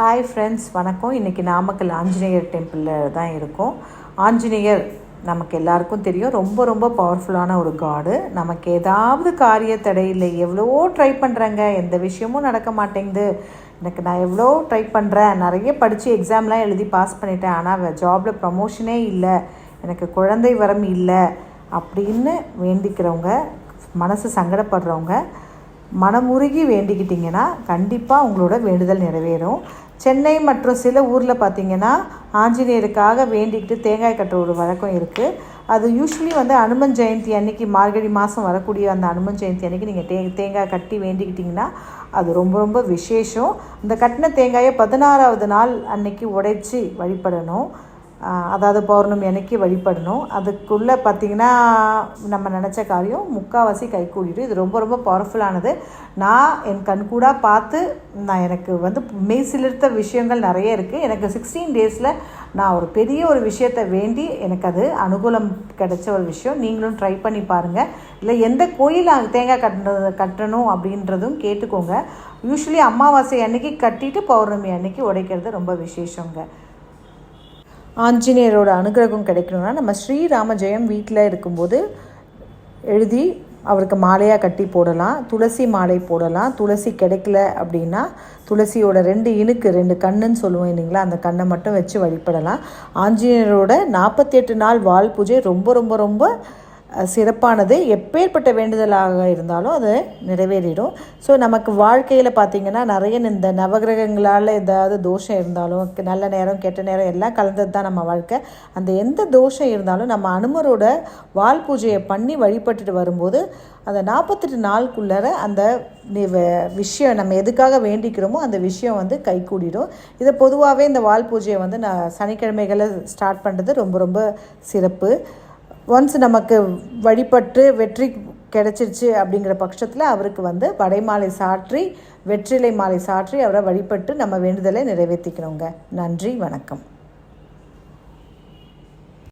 Hi friends வணக்கம். இன்றைக்கி நாமக்கல் ஆஞ்சநேயர் டெம்பிளில் தான் இருக்கோம். ஆஞ்சநேயர் நமக்கு எல்லாருக்கும் தெரியும். ரொம்ப ரொம்ப பவர்ஃபுல்லான ஒரு காடு நமக்கு ஏதாவது காரிய தடையில் எவ்வளவோ ட்ரை பண்ணுறேங்க எந்த விஷயமும் நடக்க மாட்டேங்குது. எனக்கு நான் எவ்வளோ ட்ரை பண்ணுறேன் நிறைய படித்து எக்ஸாம்லாம் எழுதி பாஸ் பண்ணிட்டேன். ஆனால் ஜாபில் ப்ரமோஷனே இல்லை. எனக்கு குழந்தை வரம் இல்லை. அப்படின்னு வேண்டிக்கிறவங்க மனசு சங்கடப்படுறவங்க மனமுருகி வேண்டிக்கிட்டிங்கன்னா கண்டிப்பாக உங்களோட வேண்டுதல் நிறைவேறும். சென்னை மற்றும் சில ஊரில் பார்த்தீங்கன்னா ஆஞ்சநேயருக்காக வேண்டிக்கிட்டு தேங்காய் கட்டுற ஒரு வழக்கம் இருக்குது அது யூஸ்வலி வந்து அனுமன் ஜெயந்தி அன்னைக்கு மார்கழி மாதம் வரக்கூடிய அந்த அனுமன் ஜெயந்தி அன்னைக்கு நீங்கள் தே தேங்காய் கட்டி வேண்டிக்கிட்டிங்கன்னா அது ரொம்ப ரொம்ப விசேஷம். இந்த கட்டின தேங்காயை பதினாறாவது நாள் அன்னைக்கு உடைச்சி வழிபடணும். அதாவது பௌர்ணமி அன்னைக்கு வழிபடணும். அதுக்குள்ளே பார்த்திங்கன்னா நம்ம நினச்ச காரியம் முக்கால்வாசி கை கூடிடும் இது ரொம்ப ரொம்ப பவர்ஃபுல்லானது நான் என் கண்கூடாக பார்த்து நான் எனக்கு வந்து மெய் சிலிர்த்த விஷயங்கள் நிறைய இருக்குது எனக்கு சிக்ஸ்டீன் டேஸில் நான் ஒரு பெரிய ஒரு விஷயத்தை வேண்டி எனக்கு அது அனுகூலம் கிடைச்ச ஒரு விஷயம். நீங்களும் ட்ரை பண்ணி பாருங்கள் இல்லை எந்த கோயில் தேங்காய் கட்டுறது கட்டணும் அப்படின்றதும் கேட்டுக்கோங்க. யூஸ்வலி அமாவாசை அன்னைக்கு கட்டிட்டு பௌர்ணமி அன்னைக்கு உடைக்கிறது ரொம்ப விசேஷங்க. ஆஞ்சநேயரோட அனுகிரகம் கிடைக்கணும்னா நம்ம ஸ்ரீராம ஜெயம் வீட்டில் இருக்கும்போது எழுதி அவருக்கு மாலையாக கட்டி போடலாம் துளசி மாலை போடலாம். துளசி கிடைக்கல அப்படின்னா துளசியோட ரெண்டு இனுக்கு ரெண்டு கண்ணுன்னு சொல்லுவோம் இல்லைங்களா? அந்த கண்ணை மட்டும் வச்சு வழிபடலாம். ஆஞ்சநேயரோட நாற்பத்தி எட்டு நாள் வால் பூஜை ரொம்ப ரொம்ப ரொம்ப சிறப்பானது. எப்பேற்பட்ட வேண்டுதலாக இருந்தாலும் அது நிறைவேறிடும். ஸோ நமக்கு வாழ்க்கையில் பார்த்திங்கன்னா நிறைய இந்த நவகிரகங்களால் ஏதாவது தோஷம் இருந்தாலும் நல்ல நேரம் கெட்ட நேரம் எல்லாம் கலந்தது தான் நம்ம வாழ்க்கை. அந்த எந்த தோஷம் இருந்தாலும் நம்ம அனுமரோட வால் பூஜையை பண்ணி வழிபட்டுட்டு வரும்போது அந்த நாற்பத்தெட்டு நாளுக்குள்ளார அந்த வ- விஷயம் நம்ம எதுக்காக வேண்டிக்கிறோமோ அந்த விஷயம் வந்து கைகூடிடும். இதை பொதுவாகவே இந்த வால் பூஜையை வந்து நான் சனிக்கிழமைகளை ஸ்டார்ட் பண்ணுறது ரொம்ப ரொம்ப சிறப்பு. ஒன்ஸ் நமக்கு வழிபட்டு வெற்றி கிடைச்சிருச்சு அப்படிங்கிற பட்சத்தில் அவருக்கு வந்து வடைமாலை சாற்றி வெற்றிலை மாலை சாற்றி அவரை வழிபட்டு நம்ம வேண்டுதலை நிறைவேற்றிக்கணுங்க. நன்றி வணக்கம்.